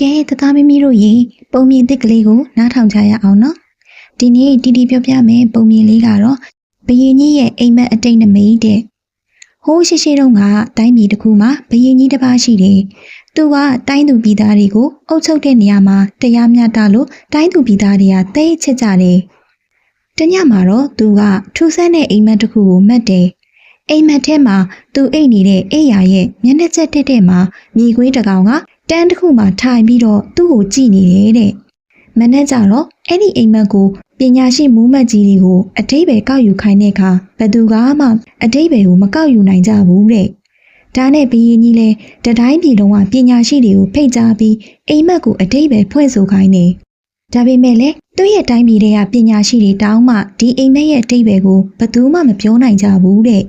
ကဲတသားမမီတို့ရေပုံမြင်တစ်ကလေးကိုနားထောင်ကြရအောင်နော်ဒီနေ့တီတီပြောပြမယ်ပုံမြင်လေးကတော့ဘယင်ကြီးရဲ့အိမ်မက်အတိတ်နမိတ်တဲ့ဟိုးရှိရှိတုန်းကတိုင်းပြည်တစ်ခုမှာဘယင်ကြီးတစ်ပါးရှိတယ်သူကတိုင်းသူပြည်သားတွေကိုအုပ်ချုပ်တဲ့နေရာမှာတရားမျှတလို့တိုင်းသူပြည်သားတွေကသိချစ်ကြတယ်တညမှာတော့သူကထူးဆန်းတဲ့အိမ်မက်တစ်ခုကိုမက်တယ်အိမ်မက်ထဲမှာသူအိတ်နေတဲ့အိယာရဲ့မျက်နှာချက်တက်တဲ့မှာမြေခွေးတစ်ကောင်က တန်းတစ်ခုမှထိုင်ပြီးတော့သူ့ကိုကြည့်နေတယ်တဲ့မနေ့ကျတော့အဲ့ဒီအိမ်မက်ကိုပညာရှိမူးမတ်ကြီးတွေကိုအတိဘယ်ကောက်ယူခိုင်းတဲ့အခါဘယ်သူကမှအတိဘယ်ကိုမကောက်ယူနိုင်ကြဘူးတဲ့ဒါနဲ့ဘီရင်ကြီးလဲတတိုင်းပြည်လုံးကပညာရှိတွေကိုဖိတ်ကြားပြီးအိမ်မက်ကိုအတိဘယ်ဖွင့်ဆိုခိုင်းနေဒါပေမဲ့လေသူ့ရဲ့တိုင်းပြည်တွေကပညာရှိတွေတောင်းမှဒီအိမ်မက်ရဲ့အတိဘယ်ကိုဘယ်သူမှမပြောနိုင်ကြဘူးတဲ့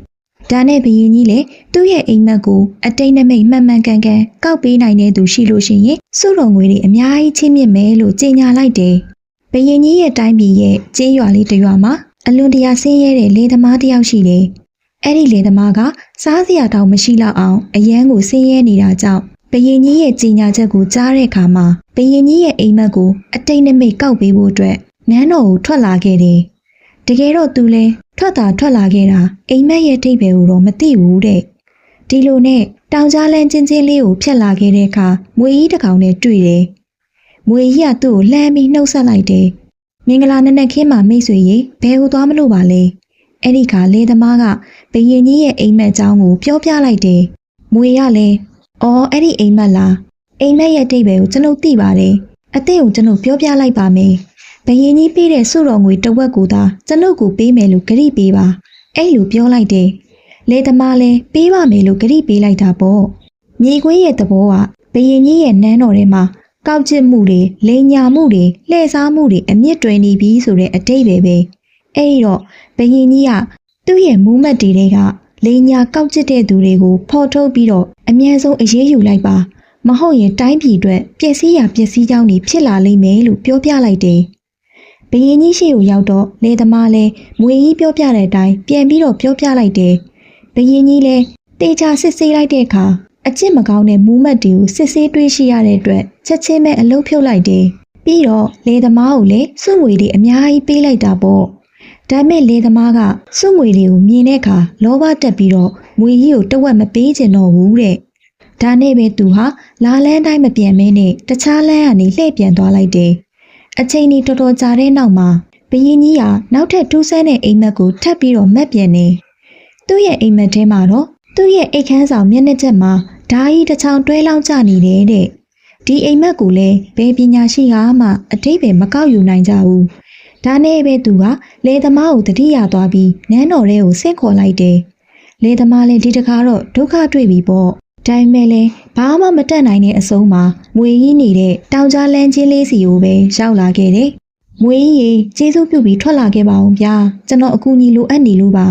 ဒါနဲ့ဘီရင်ကြီးလဲသူ့ရဲ့အိမ်မက်ကိုအတိတ်နမိတ်မှန်မှန်ကန်ကန်ကောက်ပေးနိုင်တဲ့သူရှိလို့ရှိရင်စုတော်ငွေတွေအများကြီးချင်းမြင့်မယ်လို့ကြေညာလိုက်တယ်။ဘယင်ကြီးရဲ့တိုင်းပြည်ရဲ့ကျေးရွာလေးတစ်ရွာမှာအလွန်တရာဆင်းရဲတဲ့လေသမားတစ်ယောက်ရှိတယ်။အဲ့ဒီလေသမားကစားစရာတောင်မရှိတော့အောင်အရန်ကိုဆင်းရဲနေတာကြောင့်ဘယင်ကြီးရဲ့ကြေညာချက်ကိုကြားတဲ့အခါမှာဘယင်ကြီးရဲ့အိမ်မက်ကိုအတိတ်နမိတ်ကောက်ပေးဖို့အတွက်နန်းတော်ကိုထွက်လာခဲ့တယ်။တကယ်တော့သူလဲ ထွက်တာထွက်လာခဲ့တာအိမ်မက်ရဲ့ထိပ်ပဲကိုတော့မသိဘူးတဲ့။ဒီလိုနဲ့တောင်ကြားလန်းချင်းချင်းလေးကိုဖြတ်လာခဲ့တဲ့အခါမွေကြီးတစ်ကောင်နဲ့တွေ့တယ်။မွေကြီးကသူ့ကိုလှမ်းပြီးနှုတ်ဆက်လိုက်တယ်။မင်္ဂလာနက်နက်ခင်းမှာမိတ်ဆွေရေဘယ်ဟိုသွားမလို့ပါလဲ။အဲ့ဒီခါလေသမားကဘယင်ကြီးရဲ့အိမ်မက်အကြောင်းကိုပြောပြလိုက်တယ်။မွေကလည်းအော်အဲ့ဒီအိမ်မက်လား။အိမ်မက်ရဲ့အတိတ်ပဲကိုကျွန်ုပ်သိပါတယ်။အသိကိုကျွန်ုပ်ပြောပြလိုက်ပါမယ်။ ဘယင်ကြီးပေးတဲ့စုတော်ငွေတစ်ဝက်ကိုသာကျွန်ုပ်ကိုပေးမယ်လို့ဂရိပေးပါ။အဲ့လိုပြောလိုက်တယ်။လေသမားလည်းပေးပါမယ်လို့ဂရိပေးလိုက်တာပေါ့မြေခွေးရဲ့သဘောကဘယင်ကြီးရဲ့နန်းတော်ထဲမှာကောက်ကျစ်မှုတွေလိန်ညာမှုတွေလှည့်စားမှုတွေအမြင့်တွယ်နေပြီဆိုတဲ့အတိတ်ပဲပဲအဲ့ဒီတော့ဘယင်ကြီးကသူ့ရဲ့မူးမတ်တွေတွေကလိန်ညာကောက်ကျစ်တဲ့သူတွေကိုဖော်ထုတ်ပြီးတော့အမြဲဆုံးအရေးယူလိုက်ပါမဟုတ်ရင်တိုင်းပြည်အတွက်ပျက်စီးရာပျက်စီးကြောင်းတွေဖြစ်လာလိမ့်မယ်လို့ပြောပြလိုက်တယ် ဘယင်ကြီးရှိကိုရောက်တော့လေသမားလည်းမွေကြီးပြောပြတဲ့အတိုင်းပြန်ပြီးတော့ပြောပြလိုက်တယ်ဘယင်းကြီးလဲတေချာစစ်ဆေးလိုက်တဲ့အခါအကျင့်မကောင်းတဲ့မူးမတ်တွေကိုစစ်ဆေးတွေ့ရှိရတဲ့အတွက်ချက်ချင်းပဲအလုပ်ဖြုတ်လိုက်တယ်။ပြီးတော့လေသမားကိုလည်းစုငွေတွေအများကြီးပေးလိုက်တာပေါ့။ဒါပေမဲ့လေသမားကစုငွေတွေကိုမြင်တဲ့အခါလောဘတက်ပြီးတော့ငွေကြီးကိုတဝက်မပေးချင်တော့ဘူးတဲ့။ဒါနဲ့ပဲသူဟာလာလန်းတိုင်းမပြန်မဲနဲ့တခြားလမ်းကနေလှည့်ပြန်သွားလိုက်တယ်။ အချိန်ကြီးတော်တော်ကြာတဲ့နောက်မှာဘယင်းကြီးကနောက်ထပ်ထူးဆန်းတဲ့အိမ်မက်ကိုထပ်ပြီးတော့မက်ပြန်နေ။သူ့ရဲ့အိမ်မက်ထဲမှာတော့သူ့ရဲ့အိတ်ခမ်းဆောင်မျက်နှာချက်မှာဓာကြီးတစ်ချောင်းတွဲလောင်းကျနေတယ်တဲ့ဒီအိမ်မက်ကိုလည်းဘယ်ပညာရှိကမှအတိတ်ပဲမကောက်ယူနိုင်ကြဘူးဒါနဲ့ပဲသူကလေသမားကိုတတိယသွားပြီးနန်းတော်ထဲကိုဆင့်ခေါ်လိုက်တယ်လေသမားလည်းဒီတခါတော့ဒုက္ခတွေ့ပြီပေါ့ ဒါပေမဲ့လည်းဘာမှမတက်နိုင်တဲ့အဆုံးမှာမွေကြီးနေတဲ့တောင်ကြားလန်းချင်းလေးစီကိုပဲရောက်လာခဲ့တယ်မွေကြီးရေကျေးဇူးပြုပြီးထွက်လာခဲ့ပါအောင်ဗျာကျွန်တော်အကူအညီလိုအပ်နေလို့ပါ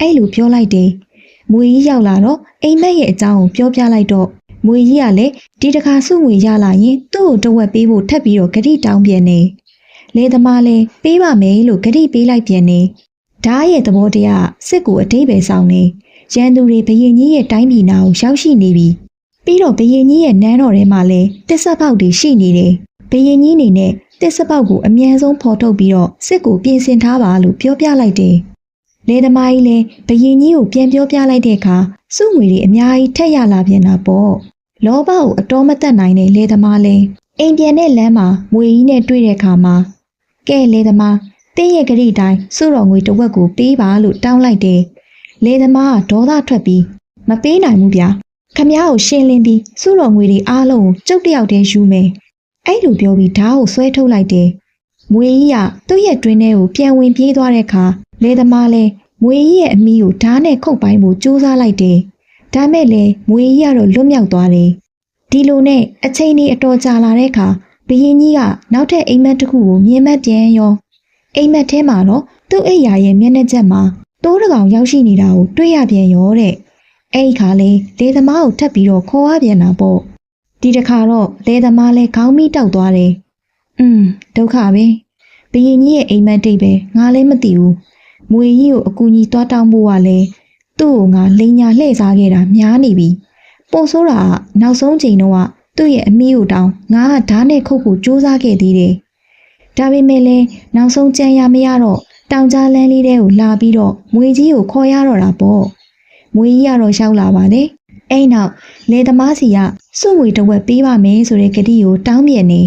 အဲ့လိုပြောလိုက်တယ်။မွေကြီးရောက်လာတော့အိမ်မက်ရဲ့အကြောင်းကိုပြောပြလိုက်တော့မွေကြီးကလည်းဒီတစ်ခါစုငွေရလာရင်သူ့ကိုတစ်ဝက်ပေးဖို့ထပ်ပြီးတော့ဂတိတောင်းပြန်နေ။လေသမားလည်းပေးပါမယ်လို့ဂတိပေးလိုက်ပြန်နေ။ဓားရဲ့သဘောတရားစစ်ကိုအတိတ်ပဲဆောင်နေ။ ရန်သူတွေဘယင်ကြီးရဲ့တိုင်းပြည်နာကိုရောက်ရှိနေပြီ။ပြီးတော့ဘယင်ကြီးရဲ့နန်းတော်ထဲမှာလည်းတစ်ဆက်ပေါက်တွေရှိနေတယ်။ဘယင်ကြီးအနေနဲ့တစ်ဆက်ပေါက်ကိုအမြန်ဆုံးဖော်ထုတ်ပြီးတော့စစ်ကိုပြင်ဆင်ထားပါလို့ပြောပြလိုက်တယ်။လေသမားကြီးလည်းဘယင်ကြီးကိုပြန်ပြောပြလိုက်တဲ့အခါစုငွေတွေအများကြီးထက်ရလာပြန်တာပေါ့လောဘကိုအတော်မတက်နိုင်တဲ့လေသမားလည်းအိမ်ပြန်တဲ့လမ်းမှာငွေကြီးနဲ့တွေ့တဲ့အခါမှာကဲလေသမားတင်းရဲ့ဂရိတိုင်းစုတော်ငွေတစ်ဝက်ကိုပေးပါလို့တောင်းလိုက်တယ် လေသမားကဒေါသထွက်ပြီးမပေးနိုင်ဘူးဗျာခမ ्या ကိုရှင်းလင်းပြီးစုတော်ငွေတွေအားလုံးကိုကျုပ်တယောက်တည်းယူမယ်အဲ့လိုပြောပြီးဓာတ်ကိုဆွဲထုတ်လိုက်တယ်မွေကြီးကသူ့ရဲ့တွင်းထဲကိုပြန်ဝင်ပြေးသွားတဲ့အခါလေသမားလည်းမွေကြီးရဲ့အမီးကိုဓာတ်နဲ့ခုတ်ပိုင်းဖို့ကြိုးစားလိုက်တယ်။ဒါမဲ့လည်းမွေကြီးကတော့လွတ်မြောက်သွားတယ်။ဒီလိုနဲ့အချိန်ကြီးအတော်ကြာလာတဲ့အခါဘရင်ကြီးကနောက်ထပ်အိမ်မက်တစ်ခုကိုမြင်မက်ပြန်ရောအိမ်မက်ထဲမှာတော့သူ့အိယာရဲ့မျက်နှာချက်မှာ တိုးတကောင်ရောက်ရှိနေတာကိုတွေ့ရပြန်ရောတဲ့။အဲ့ဒီခါလေးလေသမားကိုထပ်ပြီးတော့ခေါ်ရပြန်တာပေါ့။ဒီတစ်ခါတော့လေသမားလည်းခေါင်းမိတောက်သွားတယ်။อืมဒုက္ခပဲ။ဘရင်ကြီးရဲ့အိမ်မက်တိတ်ပဲငါလည်းမသိဘူး။မွေကြီးကိုအကူကြီးသွားတောင်းဖို့ကလည်းသူ့ကိုငါလိန်ညာလှည့်စားခဲ့တာများနေပြီ။ပို့ဆိုးတာကနောက်ဆုံးချိန်တော့ကသူ့ရဲ့အမိကိုတောင်ငါကဓာတ်နဲ့ခုတ်ဖို့ကြိုးစားခဲ့သေးတယ်။ဒါပေမဲ့လည်းနောက်ဆုံးကြံရမရတော့ တောင်ကြားလန်းလေးတဲကိုလာပြီးတော့မွေကြီးကိုခေါ်ရတော့တာပေါ့။မွေကြီးကတော့ရှောက်လာပါတယ်။အဲ့နောက်လေသမားစီကစုငွေတစ်ဝက်ပေးပါမယ်ဆိုတဲ့ကတိကိုတောင်းပြန်နေ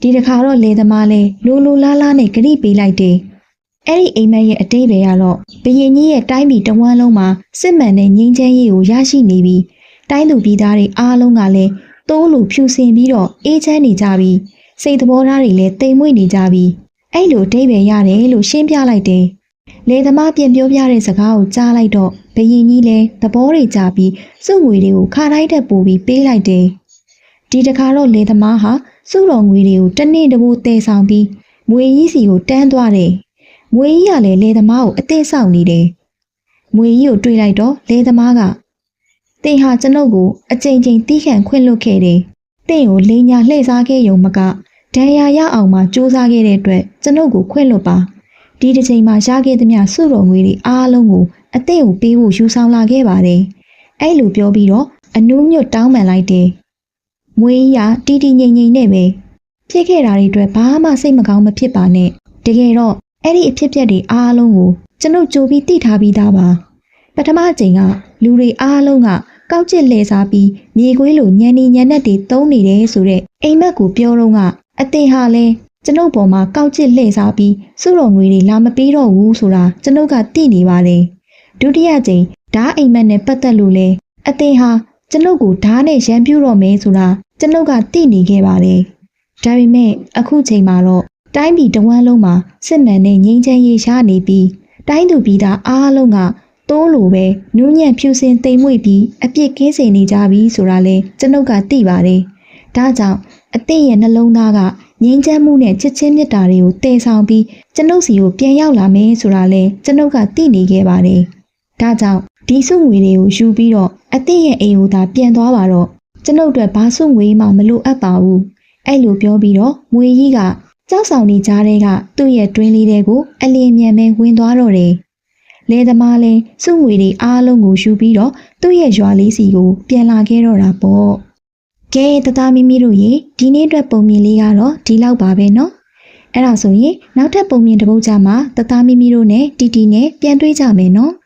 ဒီတစ်ခါတော့လေသမားလဲလိုလိုလားလားနဲ့ကတိပေးလိုက်တယ်။အဲ့ဒီအိမ်မက်ရဲ့အတိတ်ပဲကတော့ဘရင်ကြီးရဲ့တိုင်းပြည်တဝန်းလုံးမှာစစ်မှန်တဲ့ငြိမ်းချမ်းရေးကိုရရှိနေပြီးတိုင်းသူပြည်သားတွေအားလုံးကလည်းတိုးလိုဖြူစင်ပြီးတော့အေးချမ်းနေကြပြီးစိတ်သဘောထားတွေလည်းတိမ်မွေ့နေကြပြီး အဲ့လိုအတိတ်ပဲရတယ်လို့ရှင်းပြလိုက်တယ်။လေသမားပြန်ပြောပြတဲ့စကားကိုကြားလိုက်တော့ဘရင်ကြီးလည်းသဘောတွေကြပြီးစုငွေတွေကိုခါတိုင်းတက်ပို့ပြီးပေးလိုက်တယ်။ဒီတခါတော့လေသမားဟာစုတော်ငွေတွေကိုတစ်နေ့တပိုးတည်ဆောင်ပြီးမွေကြီးစီကိုတန်းသွားတယ်။မွေကြီးကလည်းလေသမားကိုအသိဆောက်နေတယ်။မွေကြီးကိုတွေ့လိုက်တော့လေသမားကတင်ဟာကျွန်ုပ်ကိုအကြိမ်ကြိမ်တီးခန့်ခွင့်လွတ်ခဲ့တယ်။တင့်ကိုလိန်ညာလှည့်စားခဲ့ရုံမက ဒဏ်ရာရအောင်မှစူးစမ်းခဲ့တဲ့အတွက်ကျွန်ုပ်ကိုခွင့်လွတ်ပါ။ဒီတစ်ချိန်မှာရခဲ့သမျှစုတော်ငွေတွေအားလုံးကိုအသင့်ကိုပေးဖို့ယူဆောင်လာခဲ့ပါတယ်။အဲ့လိုပြောပြီးတော့အနူးညွတ်တောင်းပန်လိုက်တယ်။မွေးကြီးကတီတီငိမ့်ငိမ့်နဲ့ပဲဖြစ်ခဲ့တာတွေအတွက်ဘာမှစိတ်မကောင်းမဖြစ်ပါနဲ့။တကယ်တော့အဲ့ဒီအဖြစ်အပျက်တွေအားလုံးကိုကျွန်ုပ်ကြိုပြီးသိထားပြီးသားပါ။ပထမအချိန်ကလူတွေအားလုံးကကောက်ကျစ်လှည့်စားပြီးမြေခွေးလိုညံနေညံနဲ့တွေတုံးနေတယ်ဆိုတဲ့အိမ်မက်ကိုပြောတော့က အတင်ဟာလဲကျွန်ုပ်ပေါ်မှာကောက်ကျစ်လှည့်စားပြီးစုတော်ငွေတွေလာမပေးတော့ဘူးဆိုတာကျွန်ုပ်ကသိနေပါတယ်။ဒုတိယကြိမ်ဓားအိမ်မက်နဲ့ပတ်သက်လို့လဲအတင်ဟာကျွန်ုပ်ကိုဓားနဲ့ရန်ပြူတော့မယ်ဆိုတာကျွန်ုပ်ကသိနေခဲ့ပါတယ်။ဒါပေမဲ့အခုချိန်မှာတော့တိုင်းပြည်တဝန်းလုံးမှာစစ်မှန်တဲ့ငြိမ်းချမ်းရေးရှားနေပြီးတိုင်းသူပြည်သားအားလုံးကတိုးလိုပဲနူးညံ့ဖြူစင်တိမ်မွေ့ပြီးအပြစ်ကင်းစင်နေကြပြီဆိုတာလဲကျွန်ုပ်ကသိပါတယ်။ ဒါကြောင့်အသင့်ရဲ့နှလုံးသားကငြိမ်းချမ်းမှုနဲ့ချစ်ချင်းမြတ်တာတွေကိုတည်ဆောင်ပြီးကျွန်ုပ်စီကိုပြန်ရောက်လာမယ်ဆိုတာလဲကျွန်ုပ်ကသိနေခဲ့ပါတယ်။ဒါကြောင့်ဒီစုငွေတွေကိုယူပြီးတော့အသင့်ရဲ့အိမ်ကိုသာပြန်သွားပါတော့ကျွန်ုပ်တို့ဘာစုငွေမှမလိုအပ်ပါဘူး။အဲ့လိုပြောပြီးတော့မွေကြီးကကြောက်ဆောင်နေကြတဲ့ကသူ့ရဲ့တွင်းလေးတွေကိုအလင်းမြန်ပဲဝင်သွားတော့တယ်။လေသမားလည်းစုငွေတွေအားလုံးကိုယူပြီးတော့သူ့ရဲ့ရွာလေးစီကိုပြန်လာခဲ့တော့တာပေါ့။ ကဲတသားမီမီတို့ရေဒီနေ့အတွက်ပုံမြင်လေးကတော့ဒီလောက်ပါပဲနော်။အဲ့ဒါဆိုရင်နောက်ထပ်ပုံမြင်တစ်ပုဒ်ကြမှာတသားမီမီတို့နဲ့တီတီနဲ့ပြန်တွေ့ကြမယ်နော်။